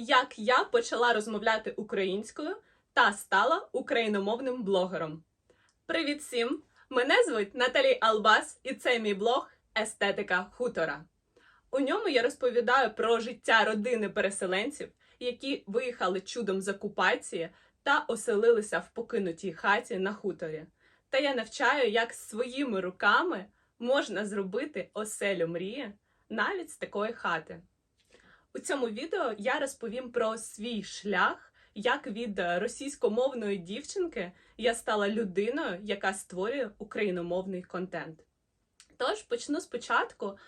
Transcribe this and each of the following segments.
як я почала розмовляти українською та стала україномовним блогером. Привіт всім! Мене звуть Наталі Албас, і це мій блог Естетика хутора. У ньому я розповідаю про життя родини переселенців, які виїхали чудом з окупації та оселилися в покинутій хаті на хуторі. Та я навчаю, як своїми руками можна зробити оселю мрії навіть з такої хати. У цьому відео я розповім про свій шлях, як від російськомовної дівчинки я стала людиною, яка створює україномовний контент. Тож почну спочатку.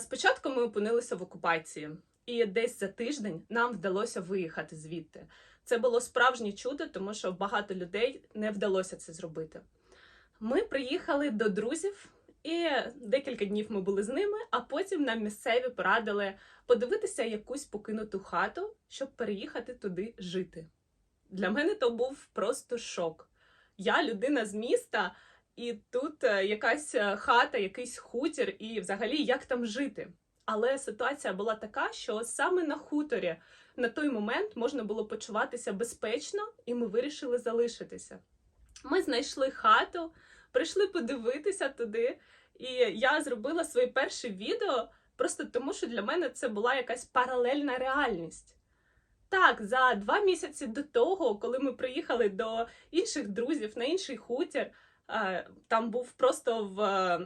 Спочатку ми опинилися в окупації, і десь за тиждень нам вдалося виїхати звідти. Це було справжнє чудо, тому що багато людей не вдалося це зробити. Ми приїхали до друзів, і декілька днів ми були з ними, а потім нам місцеві порадили подивитися якусь покинуту хату, щоб переїхати туди жити. Для мене то був просто шок. Я людина з міста, і тут е, якась е, хата, якийсь хутір, і взагалі як там жити. Але ситуація була така, що саме на хуторі на той момент можна було почуватися безпечно, і ми вирішили залишитися. Ми знайшли хату, прийшли подивитися туди, і я зробила своє перше відео просто тому, що для мене це була якась паралельна реальність. Так, за два місяці до того, коли ми приїхали до інших друзів на інший хутір, е, там був просто в,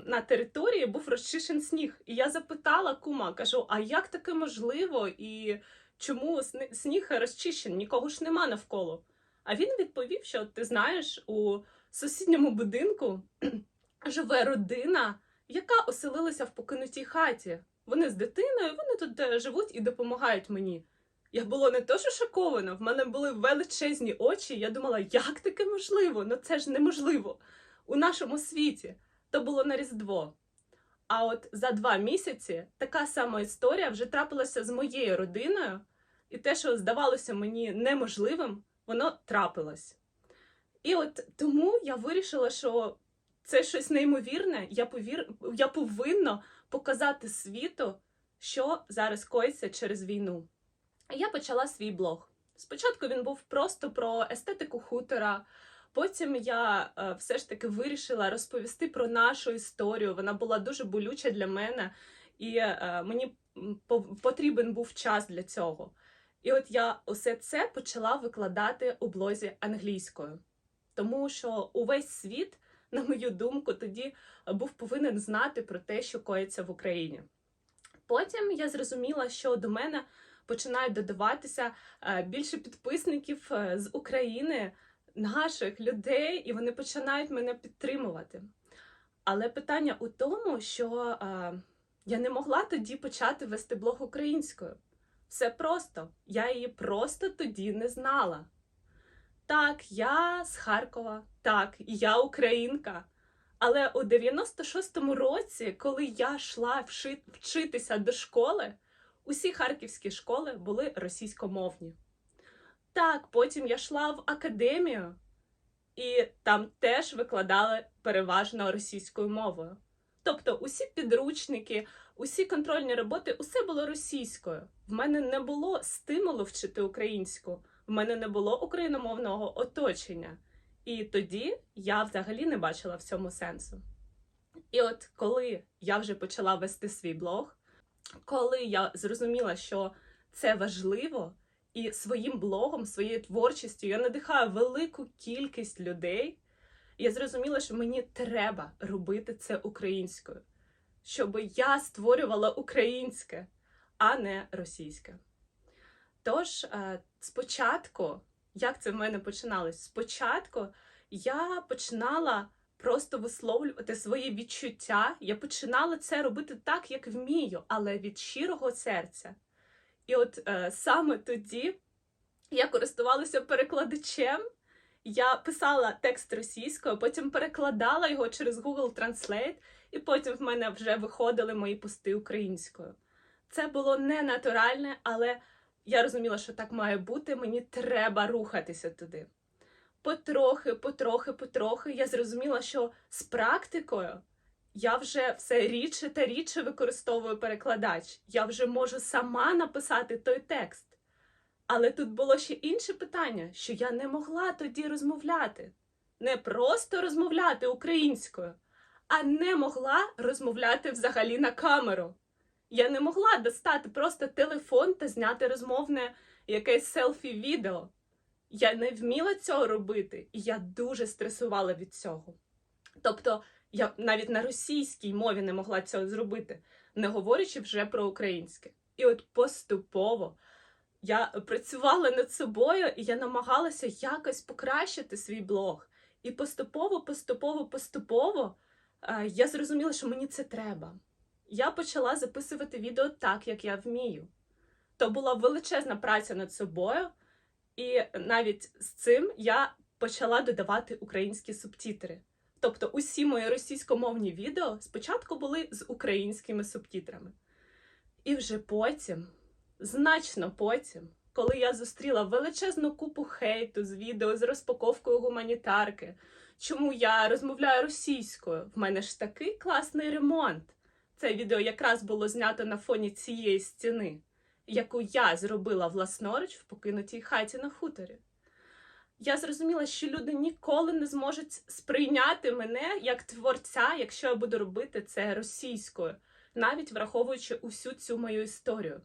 на території був розчищен сніг. І я запитала кума, кажу: а як таке можливо? І чому сніг розчищений? Нікого ж нема навколо. А він відповів, що ти знаєш, у сусідньому будинку живе родина, яка оселилася в покинутій хаті. Вони з дитиною, вони тут е, живуть і допомагають мені. Я була не то, що шокована, в мене були величезні очі. Я думала, як таке можливо? Ну це ж неможливо у нашому світі. То було на Різдво. А от за два місяці така сама історія вже трапилася з моєю родиною, і те, що здавалося мені неможливим, воно трапилось. І от тому я вирішила, що це щось неймовірне. Я повір... я повинна показати світу, що зараз коїться через війну. І я почала свій блог. Спочатку він був просто про естетику хутора. Потім я е, все ж таки вирішила розповісти про нашу історію. Вона була дуже болюча для мене, і е, мені потрібен був час для цього. І от я усе це почала викладати у блозі англійською, тому що увесь світ, на мою думку, тоді був повинен знати про те, що коїться в Україні. Потім я зрозуміла, що до мене починають додаватися е, більше підписників е, з України, наших людей, і вони починають мене підтримувати. Але питання у тому, що е, я не могла тоді почати вести блог українською. Все просто, я її просто тоді не знала. Так, я з Харкова, так, я українка. Але у 96-му році, коли я йшла вчитися до школи, усі харківські школи були російськомовні. Так, потім я йшла в академію, і там теж викладали переважно російською мовою. Тобто усі підручники, усі контрольні роботи, усе було російською. В мене не було стимулу вчити українську, в мене не було україномовного оточення. І тоді я взагалі не бачила в цьому сенсу. І от коли я вже почала вести свій блог, коли я зрозуміла, що це важливо, і своїм блогом, своєю творчістю я надихаю велику кількість людей, я зрозуміла, що мені треба робити це українською, щоб я створювала українське, а не російське. Тож, е, спочатку, як це в мене починалось? Спочатку я починала просто висловлювати свої відчуття. Я починала це робити так, як вмію, але від щирого серця. І от е, саме тоді я користувалася перекладачем. Я писала текст російською, потім перекладала його через Google Translate, і потім в мене вже виходили мої пости українською. Це було не натуральне, але я розуміла, що так має бути. Мені треба рухатися туди. Потрохи, потрохи, потрохи я зрозуміла, що з практикою я вже все рідше та рідше використовую перекладач. Я вже можу сама написати той текст. Але тут було ще інше питання, що я не могла тоді розмовляти. Не просто розмовляти українською, а не могла розмовляти взагалі на камеру. Я не могла достати просто телефон та зняти розмовне якесь селфі-відео. Я не вміла цього робити, і я дуже стресувала від цього. Тобто, я навіть на російській мові не могла цього зробити, не говорячи вже про українське. І от поступово я працювала над собою, і я намагалася якось покращити свій блог. І поступово, поступово, поступово е, я зрозуміла, що мені це треба. Я почала записувати відео так, як я вмію. То була величезна праця над собою, і навіть з цим я почала додавати українські субтітри. Тобто усі мої російськомовні відео спочатку були з українськими субтитрами. І вже потім, значно потім, коли я зустріла величезну купу хейту з відео з розпаковкою гуманітарки, чому я розмовляю російською, в мене ж такий класний ремонт. Це відео якраз було знято на фоні цієї стіни, яку я зробила власноруч в покинутій хаті на хуторі. Я зрозуміла, що люди ніколи не зможуть сприйняти мене як творця, якщо я буду робити це російською, навіть враховуючи усю цю мою історію.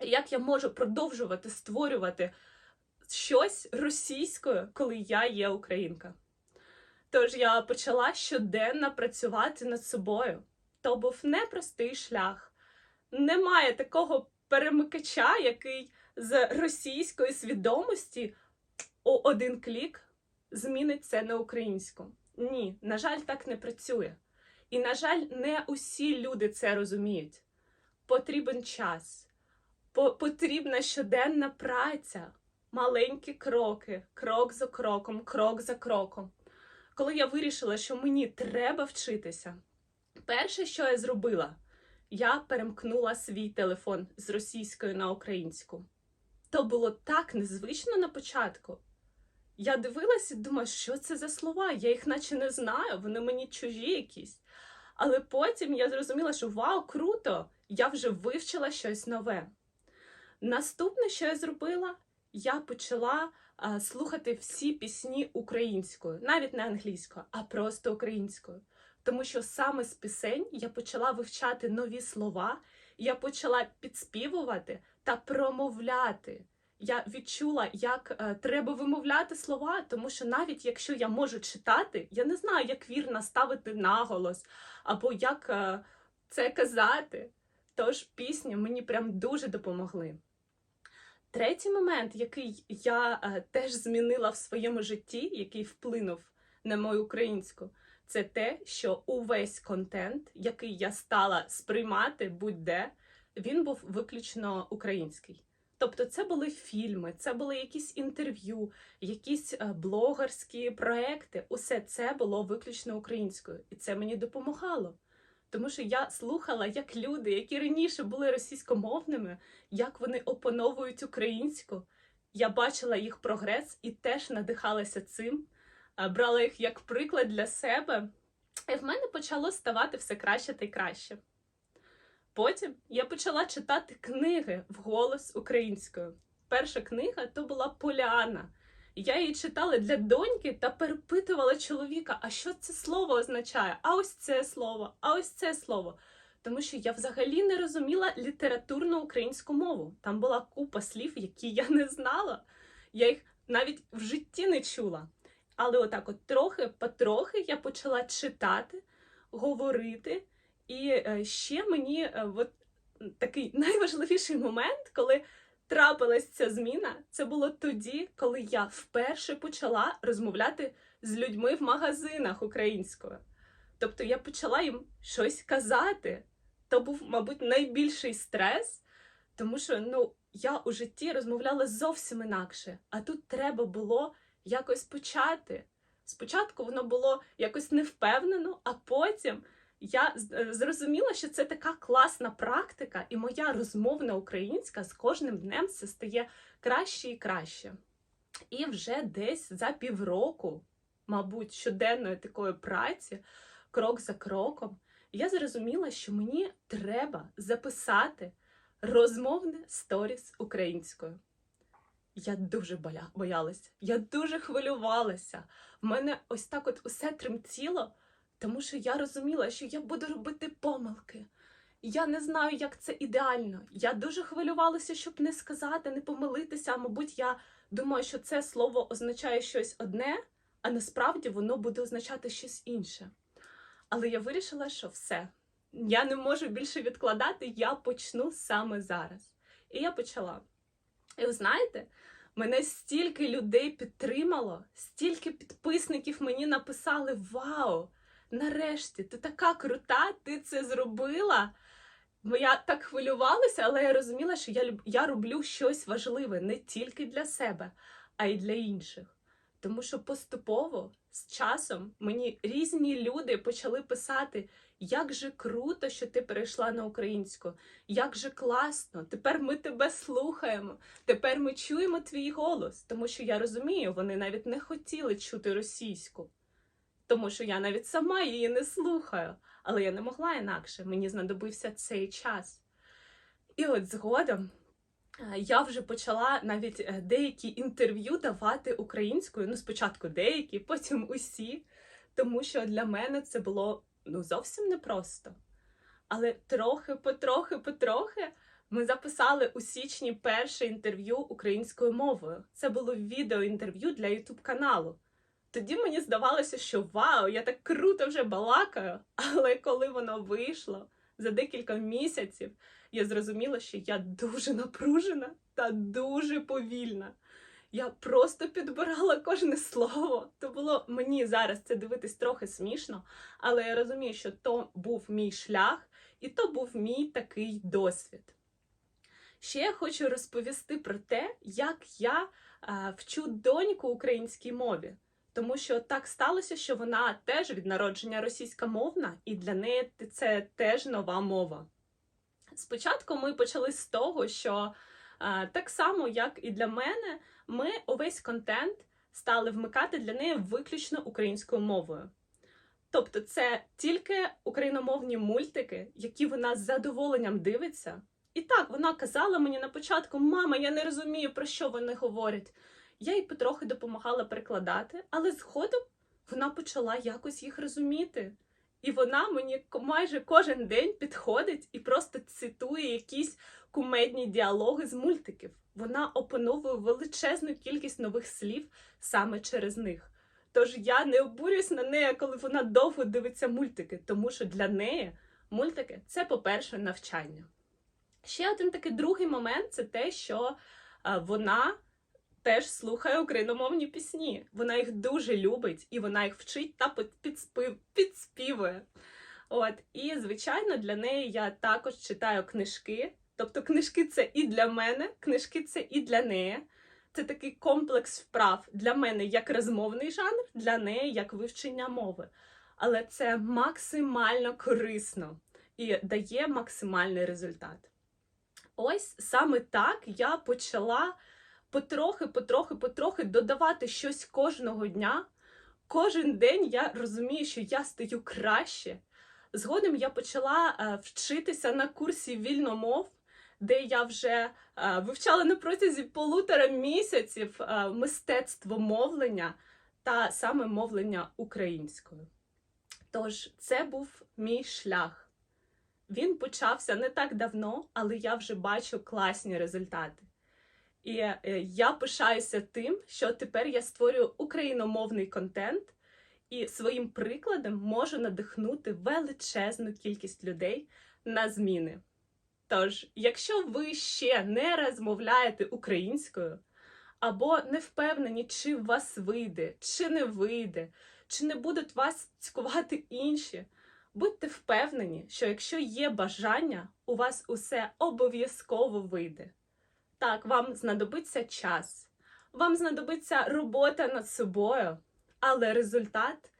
Як я можу продовжувати створювати щось російською, коли я є українка? Тож я почала щоденно працювати над собою. То був непростий шлях. Немає такого перемикача, який з російської свідомості у один клік змінить це на українську. Ні, на жаль, так не працює. І, на жаль, не усі люди це розуміють. Потрібен час, потрібна щоденна праця, маленькі кроки, крок за кроком, крок за кроком. Коли я вирішила, що мені треба вчитися, перше, що я зробила, я перемкнула свій телефон з російської на українську. То було так незвично на початку. Я дивилася і думаю, що це за слова? Я їх наче не знаю, вони мені чужі якісь. Але потім я зрозуміла, що вау, круто! Я вже вивчила щось нове. Наступне, що я зробила, я почала а, слухати всі пісні українською, навіть не англійською, а просто українською. Тому що саме з пісень я почала вивчати нові слова, я почала підспівувати та промовляти. Я відчула, як е, треба вимовляти слова, тому що навіть якщо я можу читати, я не знаю, як вірно ставити наголос або як е, це казати. Тож пісні мені прям дуже допомогли. Третій момент, який я е, теж змінила в своєму житті, який вплинув на мою українську, це те, що увесь контент, який я стала сприймати будь-де, він був виключно український. Тобто, це були фільми, це були якісь інтерв'ю, якісь е, блогерські проекти. Усе це було виключно українською, і це мені допомагало. Тому що я слухала, як люди, які раніше були російськомовними, як вони опановують українську. Я бачила їх прогрес і теж надихалася цим, брала їх як приклад для себе. І в мене почало ставати все краще та й краще. Потім я почала читати книги вголос українською. Перша книга то була Поліана. Я її читала для доньки та перепитувала чоловіка, а що це слово означає? А ось це слово, а ось це слово. Тому що я взагалі не розуміла літературну українську мову. Там була купа слів, які я не знала. Я їх навіть в житті не чула. Але отак, от трохи потрохи я почала читати, говорити. І е, ще мені е, от такий найважливіший момент, коли трапилась ця зміна, це було тоді, коли я вперше почала розмовляти з людьми в магазинах українською. Тобто я почала їм щось казати. То був, мабуть, найбільший стрес, тому що ну, я у житті розмовляла зовсім інакше, а тут треба було якось почати. Спочатку воно було якось невпевнено, а потім я е, зрозуміла, що це така класна практика, і моя розмовна українська з кожним днем все стає краще і краще. І вже десь за півроку, мабуть, щоденної такої праці, крок за кроком, я зрозуміла, що мені треба записати розмовне сторіс українською. Я дуже боля... боялася, я дуже хвилювалася. В мене ось так от усе тремтіло, тому що я розуміла, що я буду робити помилки. Я не знаю, як це ідеально. Я дуже хвилювалася, щоб не сказати, не помилитися. А мабуть, я думаю, що це слово означає щось одне, а насправді воно буде означати щось інше. Але я вирішила, що все. Я не можу більше відкладати, я почну саме зараз. І я почала. І ви знаєте, мене стільки людей підтримало, стільки підписників мені написали: Вау! Нарешті, ти така крута, ти це зробила. Я так хвилювалася, але я розуміла, що я, я роблю щось важливе не тільки для себе, а й для інших. Тому що поступово з часом мені різні люди почали писати, як же круто, що ти перейшла на українську, як же класно, тепер ми тебе слухаємо, тепер ми чуємо твій голос. Тому що я розумію, вони навіть не хотіли чути російську, тому що я навіть сама її не слухаю. Але я не могла інакше, мені знадобився цей час. І от згодом я вже почала навіть е, деякі інтерв'ю давати українською. Ну, спочатку деякі, потім усі, тому що для мене це було ну, зовсім непросто. Але трохи, потрохи, потрохи ми записали у січні перше інтерв'ю українською мовою. Це було відеоінтерв'ю для Ютуб каналу. Тоді мені здавалося, що вау, я так круто вже балакаю. Але коли воно вийшло за декілька місяців, я зрозуміла, що я дуже напружена та дуже повільна. Я просто підбирала кожне слово. То було мені зараз це дивитись трохи смішно, але я розумію, що то був мій шлях, і то був мій такий досвід. Ще я хочу розповісти про те, як я а, вчу доньку українській мові. Тому що так сталося, що вона теж від народження російськомовна, і для неї це теж нова мова. Спочатку ми почали з того, що так само, як і для мене, ми увесь контент стали вмикати для неї виключно українською мовою. Тобто, це тільки україномовні мультики, які вона з задоволенням дивиться. І так, вона казала мені на початку: мама, я не розумію, про що вони говорять. Я їй потрохи допомагала перекладати, але згодом вона почала якось їх розуміти. І вона мені майже кожен день підходить і просто цитує якісь кумедні діалоги з мультиків. Вона опановує величезну кількість нових слів саме через них. Тож я не обурююсь на неї, коли вона довго дивиться мультики, тому що для неї мультики це, по-перше, навчання. Ще один такий другий момент це те, що вона теж слухає україномовні пісні. Вона їх дуже любить і вона їх вчить та підспів- підспівує. От, і звичайно, для неї я також читаю книжки. Тобто, книжки це і для мене, книжки це і для неї. Це такий комплекс вправ для мене як розмовний жанр, для неї як вивчення мови. Але це максимально корисно і дає максимальний результат. Ось саме так я почала потрохи, потрохи, потрохи додавати щось кожного дня. Кожен день я розумію, що я стаю краще. Згодом я почала е, вчитися на курсі вільномов, де я вже е, вивчала на протязі полутора місяців е, мистецтво мовлення та саме мовлення українською. Тож це був мій шлях. Він почався не так давно, але я вже бачу класні результати. І е, я пишаюся тим, що тепер я створюю україномовний контент і своїм прикладом можу надихнути величезну кількість людей на зміни. Тож, якщо ви ще не розмовляєте українською, або не впевнені, чи в вас вийде, чи не вийде, чи не будуть вас цькувати інші, будьте впевнені, що якщо є бажання, у вас усе обов'язково вийде. Так, вам знадобиться час, вам знадобиться робота над собою, але результат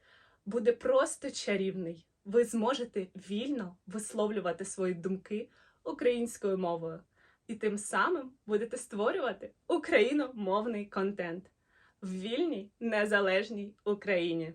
буде просто чарівний. Ви зможете вільно висловлювати свої думки українською мовою, і тим самим будете створювати україномовний контент в вільній незалежній Україні.